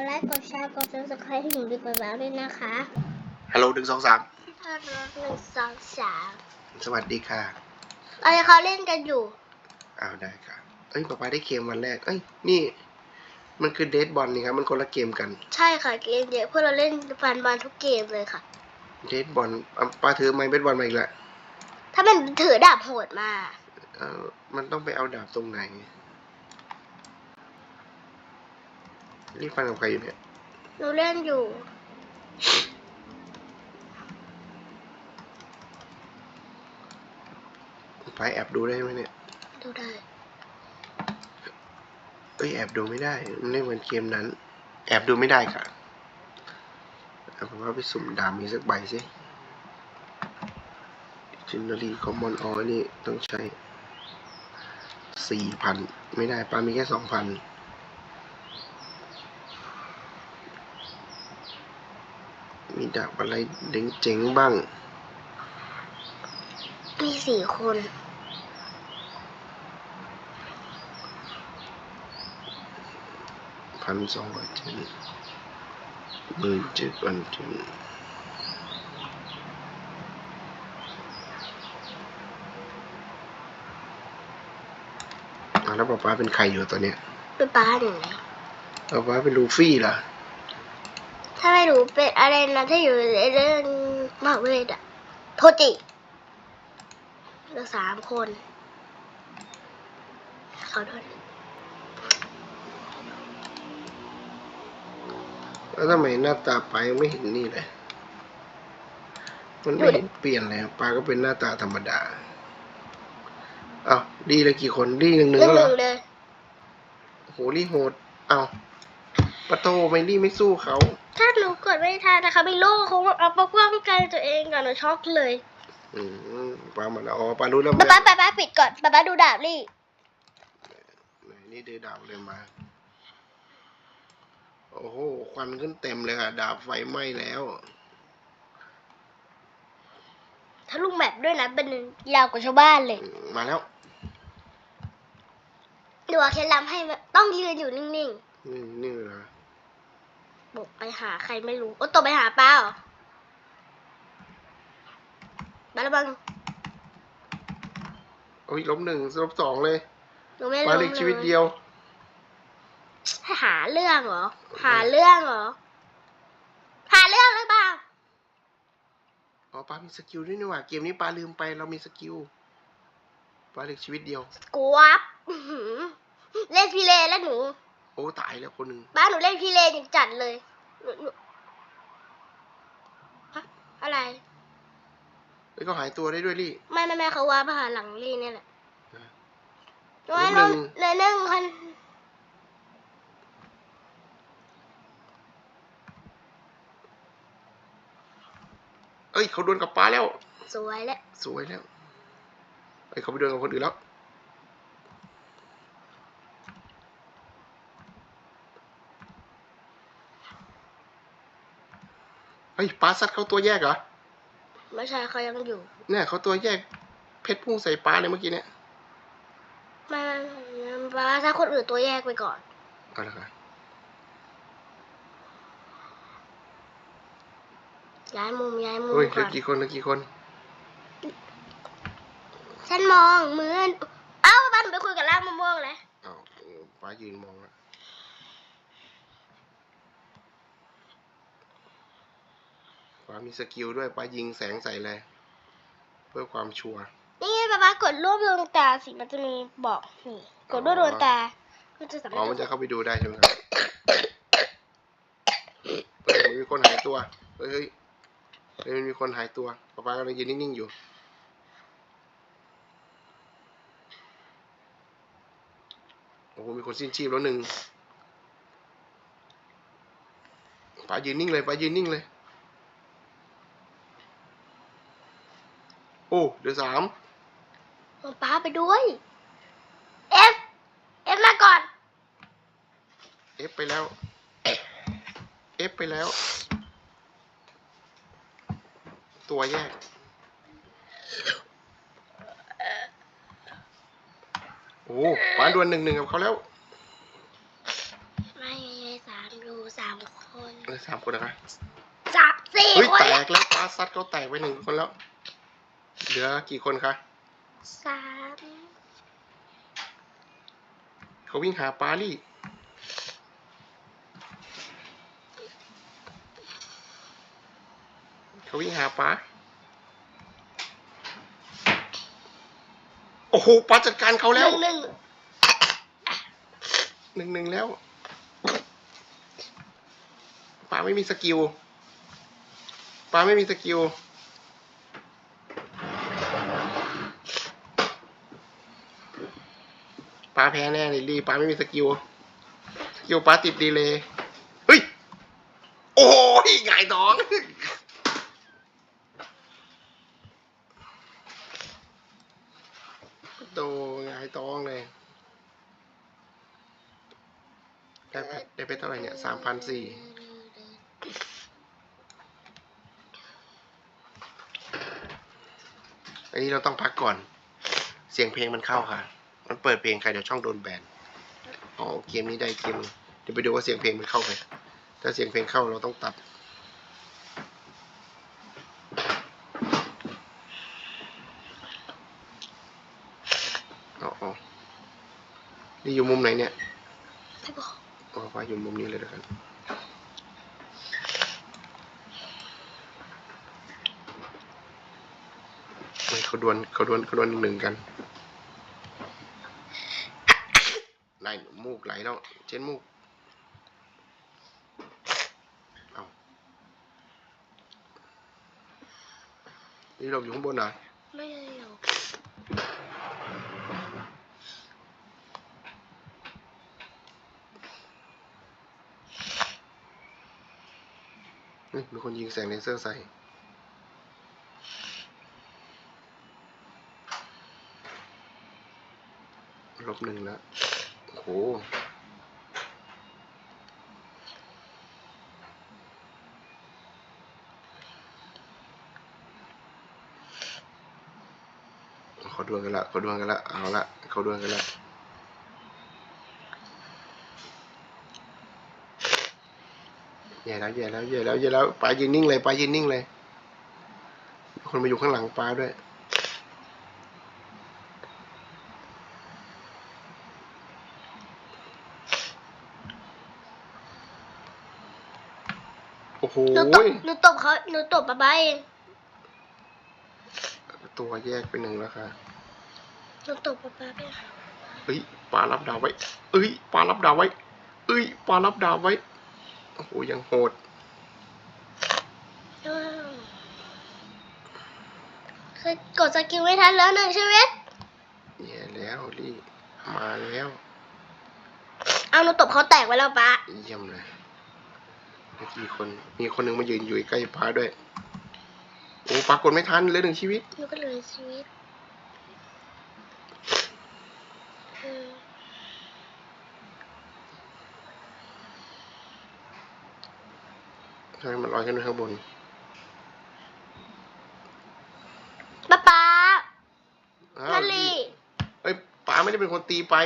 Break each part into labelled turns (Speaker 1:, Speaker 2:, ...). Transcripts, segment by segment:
Speaker 1: ดไลค์กดแชร์กดซับสไครต์ให้หนูดีกว่าแล้วด้วยนะคะ
Speaker 2: ฮัลโหลหนึ่งสองสาม
Speaker 1: ห้าร้อยหนึ่งสองสาม
Speaker 2: สวัสดีค่ะ
Speaker 1: อะไรเขาเล่นกันอยู่
Speaker 2: อ้าวได้ค่ะเอ้ยป๊าป๊าได้เกมวันแรกเอ้ยนี่ มันคือเดทบอลนี่ครับมันคนละเกมกัน
Speaker 1: ใช่ค่ะเกมเยอะพวกเราเล่นฟันบอลทุกเกมเลยค่ะ
Speaker 2: เดทบอลอะป้าถือไม้เบสบอลมาอีกแล้ว
Speaker 1: ถ้ามันถือดาบโหดมา
Speaker 2: เออมันต้องไปเอาดาบตรงไหน รีบฟันกับใครอยู่เนี่ย
Speaker 1: หนูเล่นอยู่
Speaker 2: ไปแอบดูได้ไหมเนี่ย
Speaker 1: ดูได้
Speaker 2: เอ้ยแอบดูไม่ได้มันไม่เหมือนเกมนั้น แอบดูไม่ได้ค่ะเอาเป็นว่าไปสุ่มดาบมีสักใบสิจินนารีคอมมอนออนี่ต้องใช้สี่พันไม่ได้ปามีแค่สองพัน ดาบอะไรเจ๋งๆบ้าง
Speaker 1: มีสี่คน
Speaker 2: พันสองร้อยเจนหมื่นเจ็ดพันเจนอะแล้วป๊าป๊าเป็นใครอยู่ตอนเนี้ย
Speaker 1: เป็นป้าหนึ่ง
Speaker 2: ป๊าป๊าเป็นลูฟี่เหรอ
Speaker 1: ถ้าไม่รู้เป็นอะไรนะที่อยู่ในเรื่องมหาเวทอะโทจิเหลือสามคนเขาโดน
Speaker 2: แล้วทำไมหน้าตาป๊ายังไม่เห็นนี่เลย มันไม่เห็นเปลี่ยนเลยป๊าก็เป็นหน้าตาธรรมดาอ้าวดีเลยกี่คนดีหนึ่งห
Speaker 1: ห
Speaker 2: นึ่
Speaker 1: นึ่
Speaker 2: ง
Speaker 1: ง
Speaker 2: แล้ว
Speaker 1: ห
Speaker 2: เหร
Speaker 1: นึ่
Speaker 2: อง
Speaker 1: เลย
Speaker 2: โอ้โหรีโหดอ้าว ปะโตไม่ดีไม่สู้เขา
Speaker 1: ถ้าหนูกดไม่ทันนะคะไม่โล่เขาเอาปกป้องกันตัวเองก่อนหนูช็อกเลย
Speaker 2: อืมปลามันอ๋อปลารู้แล้ว
Speaker 1: ป๊าป๊าป๊าป๊าปิดก่อนป๊าป๊าดูดาบลี่
Speaker 2: ไหนนี่เดือดาวเลยมา โอ้โหควันขึ้นเต็มเลยค่ะ ดาบไฟไหม้แล้ว
Speaker 1: ถ้าลูกแมปด้วยนะเป็นยาวกว่าชาวบ้านเลย
Speaker 2: อืมมาแล้ว
Speaker 1: ดูว่าเคล็ดลับให้ต้องยืนอยู่นิ่ง
Speaker 2: นี่นี่เหรอ
Speaker 1: ๆ บุกไปหาใครไม่รู้ โอ้ตกไปหาป้าเหรอมาแล้วบัง
Speaker 2: โอ้ยล้มหนึ่งลบสองเลย
Speaker 1: หนูไม่
Speaker 2: ปลา
Speaker 1: รู้
Speaker 2: เล็กชีวิตเดียว
Speaker 1: ให้หาเรื่องเหรอ หาเรื่องเหรอ หาเรื่องหรือเปล่า
Speaker 2: อ๋อปลามีสกิลด้วยนี่หว่า เกมนี้ปลาลืมไปเรามีสกิลปลาเล็กชีวิตเดียว
Speaker 1: กวับอื้อหือเล่นพีเลแล้วหนู
Speaker 2: โอ้ตายแล้วคนหนึ่ง
Speaker 1: บ้านหนูเล่นพีเลอย่างจัดเลยหนูหนูฮะอะไร
Speaker 2: เฮ้ยก็หายตัวได้ด้วยลี่
Speaker 1: ไม่ไม่ไม่เขาว่ามาหาหลังลี่เนี่ยแหละ
Speaker 2: ฮะ
Speaker 1: น้อย
Speaker 2: หนึ่
Speaker 1: น้อง
Speaker 2: ง
Speaker 1: เหลยหนึ่งคน
Speaker 2: เอ้ยเขาดวลกับปลาแล้ว
Speaker 1: สวยแล้ว
Speaker 2: สวยแล้วเอ้ยเขาไปดวลกับคนอื่นแล้ว ฮ้ยปลาซัดเขาตัวแยกเหรอ
Speaker 1: ไม่ใช่เขายังอยู่
Speaker 2: เนี่ยเขาตัวแยก เพชรพุ่งใส่ปลาเลยเมื่อกี้เนี่ย
Speaker 1: ไม่ไม่ไม่ป้าถ้าคนอื่นตัวแยกไปก่อน
Speaker 2: เอาละค่ะ
Speaker 1: ย้ายมุมย้ายมุม
Speaker 2: เฮ้ยเหลื
Speaker 1: ก่
Speaker 2: อ
Speaker 1: อน
Speaker 2: กี่คนเหลือกี่คน
Speaker 1: ฉันมองเหมือน เอ้าป้าหนูไปคุยกับล่างมะม่วงเลย
Speaker 2: อ้าวปลายืนมองแล้วปลามีสกิลด้วยปลายิงแสงใส่เลย เพื่อความชัวร์
Speaker 1: นี่ไงป้าป้ากดรูปดวงตาสิมันจะมีบอกนี่ กดรูปดวงตา มันจะสามาร
Speaker 2: อ๋อ
Speaker 1: ถ
Speaker 2: มันจะเข้าไปดูได้ใช่ไหมครับเฮ้ยมันมีคนหายตัวเฮ้ยเฮ้ยเฮ้ยมันมีคนหายตัวป๊าป๊ากำลังยืนนิ่งๆอยู่ โอ้โหมีคนสิ้นชีพแล้วหนึ่งป้ายืนนิ่งเลยป้ายืนนิ่งเลย โอ้เดี๋ยวสาม
Speaker 1: เอาป้าไปด้วยเอฟเอฟมาก่อน
Speaker 2: เอฟไปแล้วเอฟไปแล้ว ตัวแยก โอ้ป้าดวลหนึ่งหนึ่งกับเขาแล้ว
Speaker 1: ไม่ไม่สามดูสามคน
Speaker 2: เหลือสามคนนะคะ
Speaker 1: สามสี่
Speaker 2: เฮ้ย
Speaker 1: คน
Speaker 2: แต
Speaker 1: แล้ว
Speaker 2: กแล้วปลาซัดเขาแตกไปหนึ่งคนแล้ว เหลือกี่คนคะ
Speaker 1: สาม
Speaker 2: เขาวิ่งหาปลาลี่เขาวิ่งหาปลาโอ้โหปลาจัดการเขา
Speaker 1: ห
Speaker 2: แล้ว
Speaker 1: นึ่งหนึ่ง
Speaker 2: หนึ่งหนึ่งแล้วปลาไม่มีสกิลปลาไม่มีสกิล ปลาแพ้แน่เลยรีปลาไม่มีสกิลสกิลปลาติดดีเลยเฮ้ย โอ้ยหงายท้องโตหงายท้องเลยได้ไปได้ไปเท่าไหร่เนี่ยสามพันสี่อันนี้เราต้องพักก่อน เสียงเพลงมันเข้าค่ะ มันเปิดเพลงใครเดี๋ยวช่องโดนแบนอ๋อเกมนี้ได้เกมเดี๋ยวไปดูว่าเสียงเพลงมันเข้าไหมถ้าเสียงเพลงเข้าเราต้องตัดอ๋อนี่อยู่มุมไหนเนี่ย
Speaker 1: ไม่บอก
Speaker 2: อ๋อว่าอยู่มุมนี้เลยแล้วกันไม่เขาดวลเขาดวลเขาดวลหนึ่งกันไหลมูกไหล แล้วเช่นมูกเอานี่เราอยู่ข้างบนเหรอ
Speaker 1: ไม่ได้หรอก
Speaker 2: เฮ้ยมีคนยิงแสงเลเซอร์ใส่ลบหนึ่งแล้วโอ้โห ดวลกันละเขาดวลกันละเอาละเขาดวลกันละแย่แล้วแย่แล้วแย่แล้วแย่แล้วปลายืนนิ่งเลยปลายืนนิ่งเลยมีคนมาอยู่ข้างหลังปลาด้วยโอ้โห
Speaker 1: หนูตบหนูตบเขาหนูตบป๊าป๊าเอง
Speaker 2: ตัวแยกไปหนึ่งแล้วค่ะ
Speaker 1: หนูตบป๊าป๊าไปค่ะ
Speaker 2: เฮ้ยปลารับดาวไว้ เอ้ยปลารับดาวไว้ เอ้ยปลารับดาวไว้ โอ้โหยังโหด
Speaker 1: อ้าวเคยกดสกิลไม่ทันแล้วหนึ่งชีวิต
Speaker 2: แย่แล้วลี่มาแล้ว
Speaker 1: เอาหนูตบเขาแตกไว้แล้วป๊า
Speaker 2: เยี่ยมเลยเมื่อกี้คนมีคนหนึ่งมายืนอยู่ใกล้ปลาด้วย โอ้ปลากดไม่ทันเหลยหนึ่งชีวิต
Speaker 1: หนูก็เหลยชีวิต อืม
Speaker 2: ทำไมมันลอยขึ้นไปข้างบน
Speaker 1: ป๊าป๊า
Speaker 2: อ้าว
Speaker 1: นั่นลี่
Speaker 2: เอ้ยปลาไม่ได้เป็นคนตีไป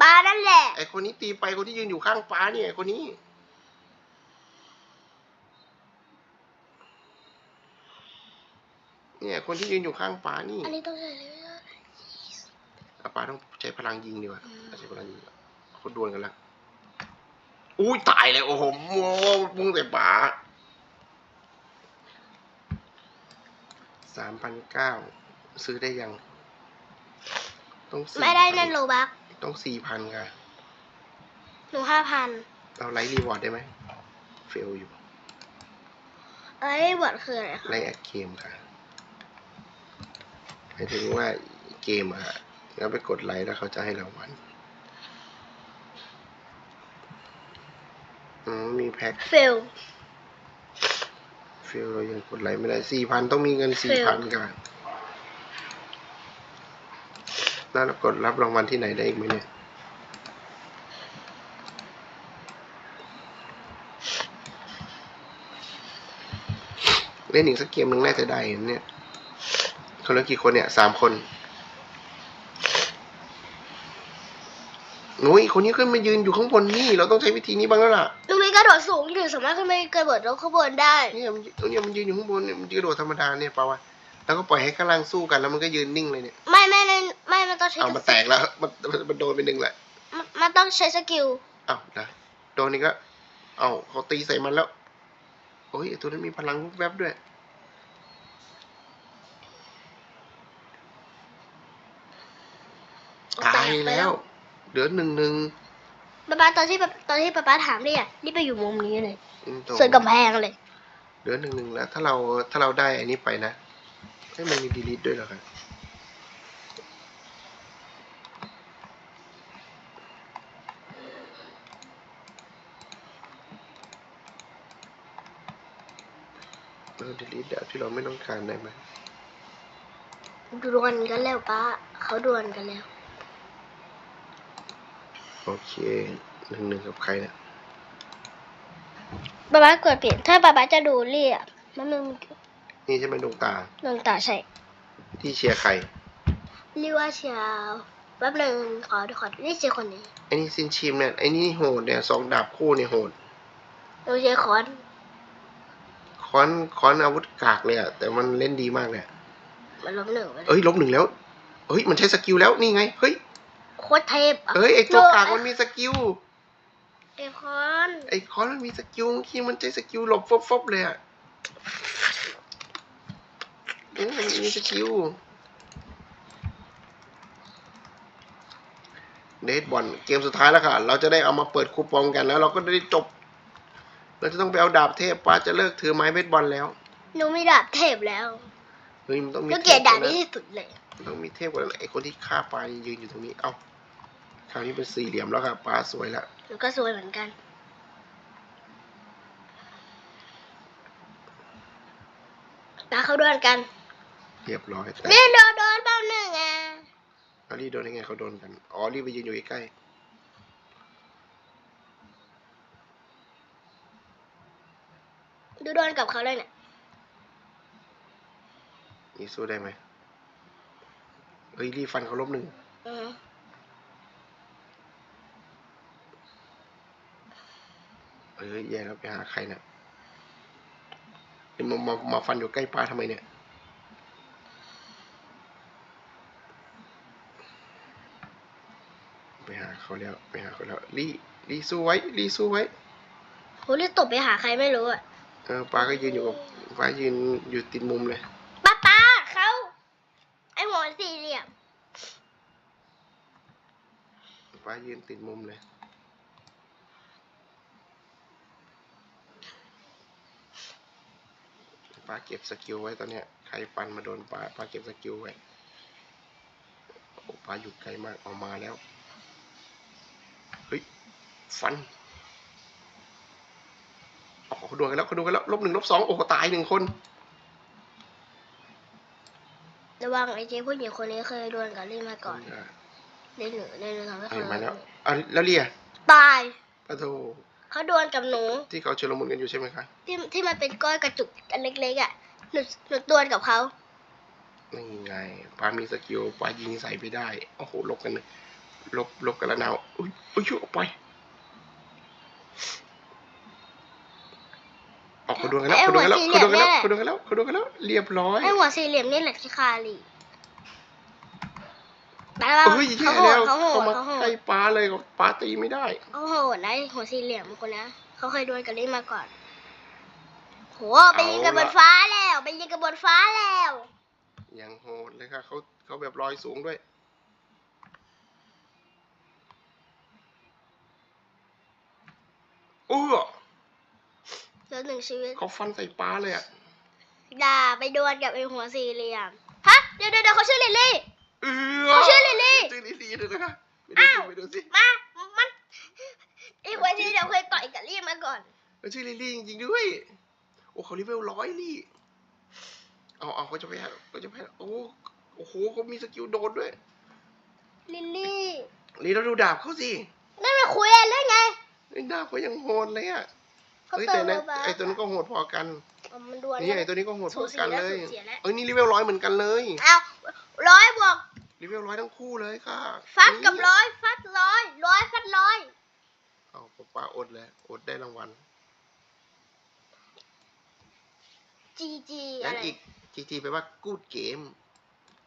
Speaker 1: ป๊านั่นแหละ
Speaker 2: ไอคนนี้ตีไปคนที่ยืนอยู่ข้างปลาเนี่ยไอคนนี้ เนี่ย คนที่ยืนอยู่ข้างปลานี่
Speaker 1: อันนี้ต้องใช้เรื่อย
Speaker 2: เอาปลาต้องใช้พลังยิงดีกว่าใช้พลังยิงเขาดวลกันแล้วอุ้ยตายเลยโอ้โหโม่พุ่งใส่ปลาสามพันเก้าซื้อได้ยัง ต้อง4,000
Speaker 1: ไม่ได้นั่นโลบัก
Speaker 2: ต้องสี่พันค่ะ
Speaker 1: หนูห้าพัน
Speaker 2: เราไลท์รีวอร์ดได้ไหมเฟลอยู่
Speaker 1: เอ้ยบทคืออะไรคะ
Speaker 2: ไลท์แอดเกมค่ะหมายถึงว่าเกมอะ แล้วไปกดไลค์แล้วเขาจะให้รางวัลอืมมีแพ็ค
Speaker 1: เฟล
Speaker 2: เฟลเรายังกดไลค์ไม่ได้สี่พันต้องมีเงินสี่พันค่ะแล้วเรากดรับรางวัลที่ไหนได้อีกไหมเนี่ย เล่นอีกสักเกมหนึ่งน่าจะได้เนี่ยคนละกี่คนเนี่ยสามคน หนุ้ยคนนี้ขึ้นมายืนอยู่ข้างบนนี่ เราต้องใช้วิธีนี้บ้างแล้วล่ะ
Speaker 1: หนูมีมีกระโดดสูงอยู่สามารถขึ้นไปกระโดดลงข้างบนได้
Speaker 2: เนี่ยมันเนี่ยมันยืนอยู่ข้างบนเนี่ยมันกระโดดธรรมดาเนี่ยเปล่าวะแล้วก็ปล่อยให้ข้างล่างสู้กันแล้วมันก็ยืนนิ่งเลยเนี่ย
Speaker 1: ไม่ไม่ไม่ไม่มันต้องใช้
Speaker 2: เอามันแตกแล้วมันมันมันโดนไปหนึ่งแหละ
Speaker 1: มันมันต้องใช้สกิล
Speaker 2: อ้าวนะโดนนี่ก็เอ้าเขาตีใส่มันแล้วโอ้ยไอ้ตัวนั้นมีพลังวุบแวบด้วย ตายแล้ว เหลือหนึ่งหนึ่ง
Speaker 1: ป๊าป๊าตอนที่ป๊าตอนที่ป๊าป๊าถามเนี่ย นี่ไปอยู่มุมนี้เลย
Speaker 2: อืมโถ
Speaker 1: ส่วนกำแพงเลย
Speaker 2: เหลือหนึ่งหนึ่งแล้ว ถ้าเราถ้าเราได้อันนี้ไปนะให้ยมันมีดีลิทด้วยเหรอครับเราดีลิทแบบที่เราไม่ต้องการได้ไหม
Speaker 1: ดวลกันแล้วป้าเขาดวลกันแล้ว
Speaker 2: โอเคหนึ่งหนึ่งกับใครเนี่ย
Speaker 1: ป๊าป๊ากดเปลี่ยนถ้าป๊าป๊าจะดูเรียกมันมึง
Speaker 2: นี่ใช่ไหมดวงตา
Speaker 1: ดวงตาใช่
Speaker 2: ที่เชียร์ใคร
Speaker 1: เรียกว่าเชียวแป๊บหนึ่งขอดูขอนี่เชียร์คนนี้
Speaker 2: ไอ้นี่ซินชิมเนี่ยไอ้นี่โหดเนี่ยสองดาบคู่เนี่ยโหด
Speaker 1: ดูเชียร์คอน
Speaker 2: ค้อนค้อนอาวุธกากเลยอะแต่มันเล่นดีมากเลยอะ
Speaker 1: มันล้มหนึ่งไปเลย
Speaker 2: เอ้ยลบหนึ่งแล้วเฮ้ยมันใช้สกิลแล้วนี่ไงเฮ้ย
Speaker 1: โคตรเทพะ
Speaker 2: เอ้ยไอตัวกากมันมีสกิล
Speaker 1: ไอคอน
Speaker 2: ไอคอนมันมีสกิลเมื่อกี้มันใช้สกิลหลบฟบฟบเลยอะเอ้ยมันมีสกิลเดทบอลเกมสุดท้ายแล้วค่ะ เราจะได้เอามาเปิดคูปองกันแล้ว เราก็ได้จบ เราจะต้องไปเอาดาบเทพป้าจะเลิกถือไม้เบสบอลแล้ว
Speaker 1: หนูมีดาบเทพแล้ว
Speaker 2: เฮ้ยมันต้องมี
Speaker 1: ก็เกลียดดาบ
Speaker 2: เทพ
Speaker 1: นี้
Speaker 2: กว่
Speaker 1: ที่สุดเลย
Speaker 2: นั้น ต้องมีเทพกว่านั้นไอคนที่ฆ่าปลายืนอยู่ตรงนี้ เอ้าคราวนี้เป็นสี่เหลี่ยมแล้วครับปลาสวยแล้ว
Speaker 1: หนูก็สวยเหมือนกัน ตาเขาดวลกัน
Speaker 2: เรียบร้อยแต่
Speaker 1: เรียนโดนโดนเป้าหนึ่งอะ
Speaker 2: อารีโดนยังไงเขาโดนกัน อ๋อรีบไปยืนอยู่ใกล้
Speaker 1: ดูโดนกับเขาเลยเนี่ย
Speaker 2: ๆนี่สู้ได้ไหมเฮ้ยรีบฟันเขาลบหนึ่ง
Speaker 1: อือฮึ
Speaker 2: เอ้ยแย่แล้วไปหาใครเนี่ยเดี๋ยวมามามาฟันอยู่ใกล้ปลาทำไมเนี่ยไปหาเขาแล้วไปหาเขาแล้วรีรีสู้ไว้รีสู้ไว้
Speaker 1: โหเรียกตบไปหาใครไม่รู้อะ
Speaker 2: เออปลาก็ยืนอยู่กับปลายืนอยู่ติดมุมเลย
Speaker 1: ป้าป้าเขาไอหัวสี่เหลี่ยม
Speaker 2: ฟ้ายืนติดมุมเลย ป้าเก็บสกิลไว้ตอนเนี้ย ใครฟันมาโดนป้าป้าเก็บสกิลไว้โอ้ป้าอยู่ไกลมากออกมาแล้ว เฮ้ย ฟันอ๋อเขาดวลกันแล้วเขาดวลกันแล้ว ลบหนึ่งลบสองโอ้โหตายหนึ่งคน
Speaker 1: ระวังไอ้เจ๊ผู้หญิงคนนี้เคยดวลกับลี่มาก่อน
Speaker 2: อ่า
Speaker 1: เล่นหนูเล่นหนูทำให้
Speaker 2: เห็น
Speaker 1: เขา
Speaker 2: มาแล้วอะแล้วเรีย
Speaker 1: ตาย
Speaker 2: ปะโท
Speaker 1: เขาดวลกับหนู
Speaker 2: ที่เขาชุลมุนกันอยู่ใช่ไหมคะ
Speaker 1: ที่ที่มันเป็นก้อนกระจุกอันเล็กๆอะหนูหนูดวลกับเขา
Speaker 2: นี่ไงปามีสกิลปายิงใส่ไปได้โอ้โหลบกันเลยลบลบกันแล้วนาวอุ้ยอุ้ยช่วยออกไปออกเขาดวลกันแล้วเขาดวลกันแล้วเขาดวลกันแล้วเขาดวลกันแล้วเขาดวลกันแล้วเรียบร้อย
Speaker 1: ไอหัวสี่เหลี่ยมนี่แหละที่คาลี แต่ว่า
Speaker 2: เฮ้ย
Speaker 1: เขา
Speaker 2: แย่
Speaker 1: โห
Speaker 2: แล้
Speaker 1: ด
Speaker 2: ว
Speaker 1: เขาโห
Speaker 2: เข้า
Speaker 1: ด
Speaker 2: มา
Speaker 1: เขาโห
Speaker 2: ใกล้
Speaker 1: ด
Speaker 2: ปลาเลยก็ปลาตีไม่ได้
Speaker 1: เขาโหดนะไอ้หัวสี่เหลี่ยมคนนะเขาเคยดวลกับลี่มาก่อนโหไปยิงกับบนฟ้าแล้วไปยิงกับบนฟ้าแล้ว
Speaker 2: ยังโหดเลยค่ะเขาเขาแบบลอยสูงด้วยเออ
Speaker 1: เหลือหนึ่งชีวิต
Speaker 2: เขาฟันใส่ปลาเลยอะ
Speaker 1: ด่าไปดวลกับไอ้หัวสี่เหลี่ยม ฮะ เดี๋ยวเดี๋ยวเดี๋ยวเขาชื่อลิลลี่
Speaker 2: เออ
Speaker 1: เขาชื่อลิลลี่
Speaker 2: ชื่อลิลลี่เลยนะคะไปดู
Speaker 1: อ้า
Speaker 2: สิ
Speaker 1: ว
Speaker 2: ไปดูสิ
Speaker 1: มา มันไอ้หัวสี่เหลี่ยมเคยต่อยกับลี่มาก่อน
Speaker 2: เออชื่อลิลลี่จริงๆด้วย โอ้เขาเลเวลร้อยลี่ เอาเอาเขาจะไปหาเขาจะไปหาโอ้โอ้โหเขามีสกิลโดนด้วย
Speaker 1: ลิลลี่
Speaker 2: ลีเราดูดาบเขาสิ
Speaker 1: นั่นมันคุยอะไรไง
Speaker 2: ไอ้ดาบเขายังโหดเลยอะ
Speaker 1: เขา
Speaker 2: เฮ้ย
Speaker 1: เติ
Speaker 2: แต่
Speaker 1: ม
Speaker 2: นั้น
Speaker 1: มา
Speaker 2: ไอ้ตัวนั้นก็โหดพอกัน
Speaker 1: เอามันดวล
Speaker 2: นี่ไอ้ตัวนี้ก็โหดพอกันเลย
Speaker 1: สูสีแล้วสูสีแล้ว
Speaker 2: เอ้ยนี่เลเวลร้อยเหมือนกันเลย
Speaker 1: เอาร้อยบวก
Speaker 2: เลเวลร้อยทั้งคู่เลยค่ะ
Speaker 1: ฟัดกับ
Speaker 2: นี่
Speaker 1: ร้อยฟัดร้อยร้อยฟัดร้อย
Speaker 2: เอาป๊าป๊าอดเลยอดได้รางวัล
Speaker 1: จีจีอะ
Speaker 2: งั้น
Speaker 1: ไร
Speaker 2: อีกจีจีแปลว่ากูดเกม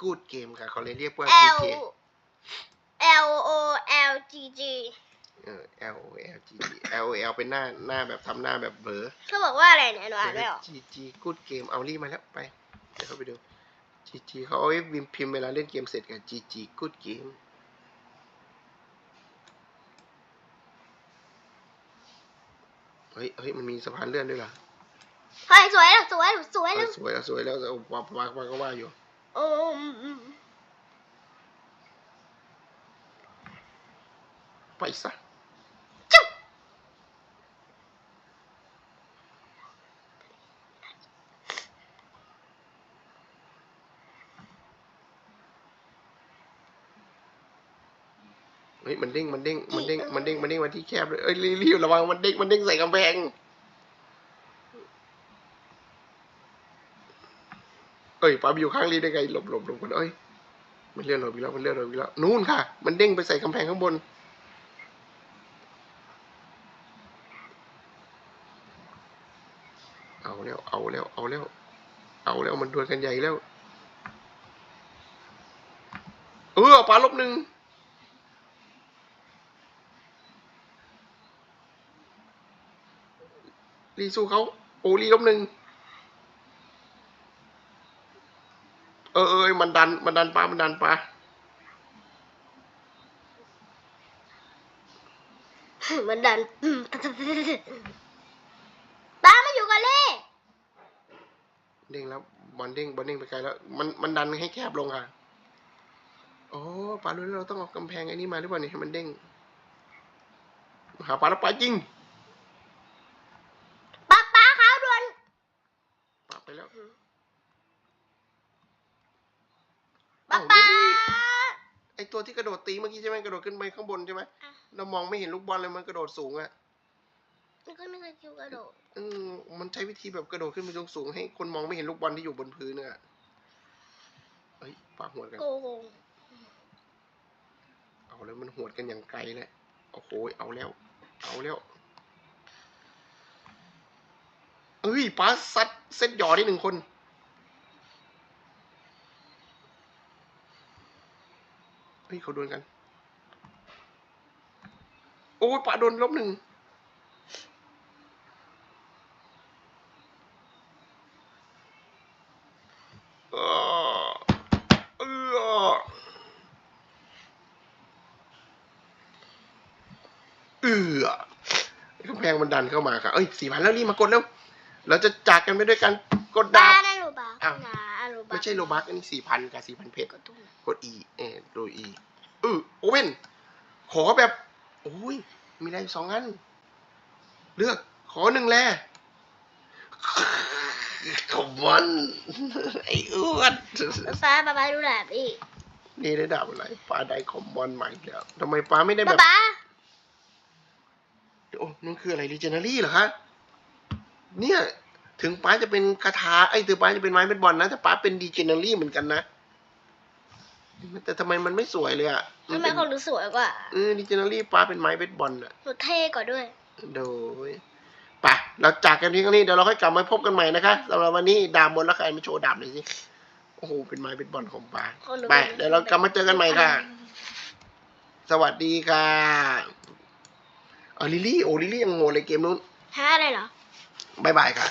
Speaker 2: กูดเกมค่ะ เขาเลยเรียกว่า
Speaker 1: L
Speaker 2: GT
Speaker 1: L O L G G
Speaker 2: เออ L O L G G L O L เป็นหน้าหน้าแบบทำหน้าแบบเบลอ
Speaker 1: เขาบอกว่าอะไรเนี่ยหนูอ่านไม่ออก
Speaker 2: G G good game เอารีบมาแล้วไป เดี๋ยวเข้าไปดู G G เขาเอาไว้พิมพ์เวลาเล่นเกมเสร็จกัน G G good game เฮ้ยเฮ้ยมันมีสะพานเลื่อนด้วยเหรอ
Speaker 1: เฮ้ยสวยแล้วสวยแล้วสวย
Speaker 2: เอ
Speaker 1: แล้
Speaker 2: อ
Speaker 1: ว
Speaker 2: สวยแล้วสวยแล้วเอาวางวางวางก็ว่าอยู่
Speaker 1: โอ้อืมอืม
Speaker 2: ไปซะ
Speaker 1: จุ๊บ
Speaker 2: เฮ้ยมันเด้งมันเด้งมันเด้งมันเด้งมันเด้งมาที่แคบเลยเอ้ยรีรีบระวังมันเด้งมันเด้งใส่กำแพงเอ้ยปาไปอยู่ข้างรีได้ไงหลบหลบหลบกันเอ้ยมันเลื่อนหลบอีกแล้วมันเลื่อนหลบอีกแล้วนู่นค่ะ มันเด้งไปใส่กำแพงข้างบนเอาแล้วเอาแล้วเอาแล้ว เอาแล้วมันดวลกันใหญ่แล้ว เออปลาลบหนึ่ง รีสู้เขาโอ้รีลบหนึ่งเออเออมันดัน มันดันปลา มันดันปลา
Speaker 1: มันดันอืมป้ามาอยู่กันเลย
Speaker 2: เด้งแล้วบอลเด้งบอลเด้งไปไกลแล้ว มันมันดันให้แคบลงค่ะโอ้ปลาลุ้นเราต้องเอากำแพงไอ้นี่มาหรือเปล่าเนี่ยให้มันเด้งหาปลาแล้วปลาจริง
Speaker 1: ป้าป้าขาวด่วน
Speaker 2: ปลาไปแล้ว
Speaker 1: ป้า
Speaker 2: เอ้า
Speaker 1: ป้า
Speaker 2: นี่นี่ไอ ตัวที่กระโดดตีเมื่อกี้ใช่ไหมกระโดดขึ้นไปข้างบนใช่ไหม
Speaker 1: อะ
Speaker 2: เรามองไม่เห็นลูกบอลเลยมันกระโดดสูงอะ
Speaker 1: นี่ก็นึกว่าคิวกระโดด
Speaker 2: อืมมันใช้วิธีแบบกระโดดขึ้นไปสูงๆให้คนมองไม่เห็นลูกบอลที่อยู่บนพื้นเนี่ยเฮ้ยปาหัวดกัน
Speaker 1: โกง
Speaker 2: เอาแล้วมันหวดกันอย่างไกลแล้วโอ้โหเอาแล้ว เอาแล้วเอ้ยป้าซัดเซตหยอได้หนึ่งคน ฮ้ยเขาโดนกัน โอ้ยป้าโดนลบหนึ่งเออเออเอือกำแพงมันดันเข้ามาค่ะ เอ้ยสี่พันแล้วรีบมากดแล้ว เราจะจากกันไปด้วยกันกด
Speaker 1: ป้า
Speaker 2: ดาบ
Speaker 1: ได้โลบา
Speaker 2: อ้าว
Speaker 1: นะโล บา
Speaker 2: ไม่ใช่โลบักอันนี้สี่พันกับสี่พันเพชร
Speaker 1: กดตุ้ง
Speaker 2: กด E เออโดย E เออโอเว่นขอแบบโอ้ยมีอะไรสองอัน เลือกขอหนึ่งแลขมอนไอ้อ้วน
Speaker 1: ป้าป้าป้าดูแลพี่
Speaker 2: นี่ได้ดาบอะไรปลาได้คอมมอนใหม่อีกแล้วทำไมปลาไม่ได้แบ
Speaker 1: ป้า
Speaker 2: บ
Speaker 1: ป้า
Speaker 2: โอ้นั่นคืออะไรรีเจนารี่เหรอคะเนี่ย ถึงป้าจะเป็นคาถาไอ้ยถึงป้าจะเป็นไม้เป็นบอลนะแต่ป้าเป็นดีเจนารี่เหมือนกันนะแต่ทำไมมันไม่สวยเลยอะ
Speaker 1: ทำไมเขาดูสวยกว่า
Speaker 2: เออดีเจนารี่ป้าเป็นไม้เบสบอลอะ
Speaker 1: หนูเท่กว่าด้วย
Speaker 2: โดยไปเราจากกันที่นี้เดี๋ยวเราค่อยกลับมาพบกันใหม่นะคะสำหรับวันนี้ดาบบนแล้วใครมาโชว์ดาบหน่อยสิโอ้โหเป็นไม้เบสบอลของป้า
Speaker 1: คนดู
Speaker 2: ไปเดี๋ยวเรากลับมาเจอกันใหม่ค่ะ สวัสดีค่ะอ๋อลิลลี่โอ้ลิลลี่ยังโง่เลยเกมนู้น
Speaker 1: ฮะอะไรเหรอ
Speaker 2: บายบายค่ะ